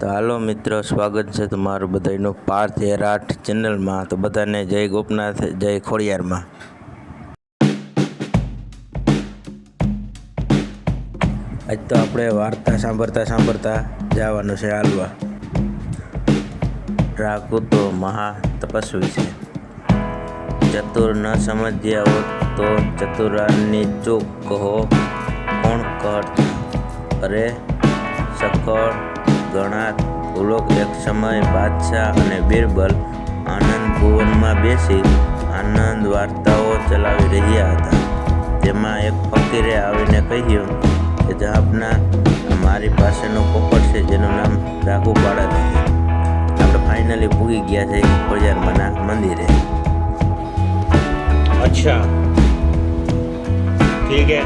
તો હાલો મિત્રો, સ્વાગત છે તમારું બધાનું પાર્થ એરાઠ ચેનલમાં. તો બધાને જય ગોપનાથ, જય ખોડિયારમાં. આજ તો આપણે વાર્તા સાંભળતા સાંભળતા જવાનું છે હાલવા. રાખું તો મહા તપસ્વી છે. ચતુર ન સમજ્યા હોત તો ચતુરાની ચૂક કહો કોણ કર અરે, સકળ ગણાત ઉલોક એક સમય બાદશાહ અને બિરબલ આનંદ બેસી આનંદ વાર્તાઓ ચલાવી રહ્યા હતા. તેમાં એક ફકીરે આવીને કહ્યું કે જહાબના મારી પાસેનો કોપર છે જેનું નામ રાઘુપાડા છે. આપણે ફાઇનલી પૂગી ગયા છે ખોજારમાંના મંદિરે. અચ્છા. ઠીક હે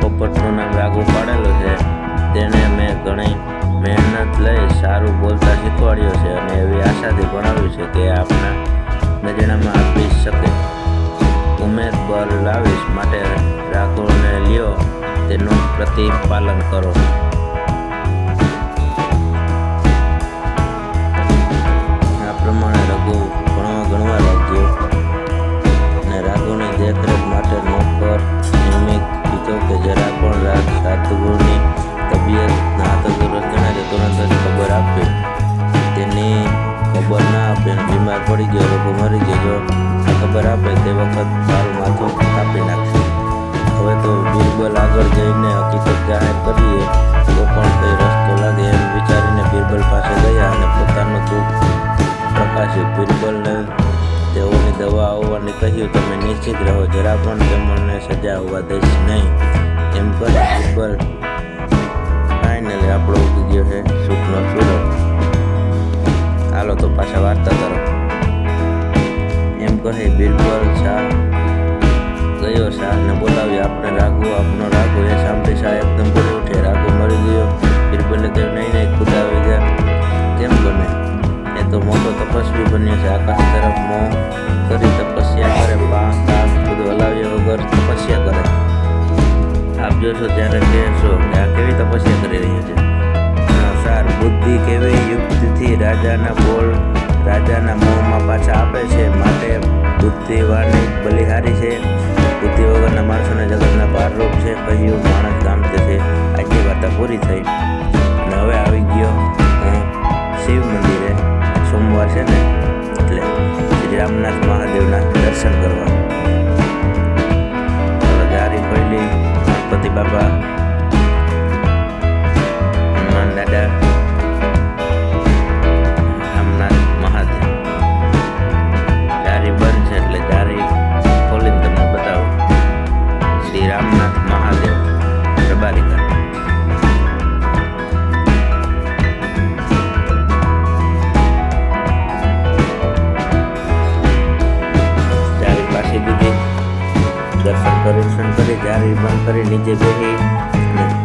પોપટનું નામ રાઘુ પાડેલું છે. તેને મેં ઘણી મહેનત લઈ સારું બોલતા શીખવાડ્યું છે અને એવી આશાથી ભણાવ્યું છે કે આપના નજરામાં આપી શકે. ઉમેદ બળ લાવીશ માટે રાઘોને લ્યો, તેનું પ્રતિપાલન કરો. બીમાર પડી ગયો રઘુ મરી આ ખબર આપે તે વખત તારું માથું કાપી નાખશે. હવે તો બિરબલ આગળ જઈને હકીકત જાહેર કરીએ, તો પણ કઈ રસ્તો લાગે એમ વિચારીને બિરબલ પાસે ગયા અને પોતાનું દુઃખ પ્રકાશ્યું. બિરબલને તેઓની દવા આવવાની કહ્યું, તમે નિશ્ચિત રહો, જરા પણ તેમને સજા આવવા દઈશ નહીં. એમ કરી બિરબલ તપસ્વી બન્યો છે. આકાશ તરફ મોં કરી તપસ્યા કરે પાંચ કામ બધું હલાવ્યા વગર તપસ્યા કરે. આપ જોશો ત્યારે કહેશો કે આ કેવી તપસ્યા કરી રહ્યું છે? હા, સાર બુદ્ધિ કેવી યુક્તિથી રાજાના બોલ રાજાના મોંમાં પાછા આપે છે માટે બુદ્ધિવાની બલિહારી છે. બુદ્ધિ વગરના માણસોને જગતના પારરૂપ છે. કહ્યું માણસ ગામતે છે. આજની વાર્તા પૂરી થઈ. અને હવે આવી ગયો એટલે શ્રી રામનાથ મહાદેવના દર્શન કરવા. દર્શન કરી જારી બંધ કરી નીચે બેસી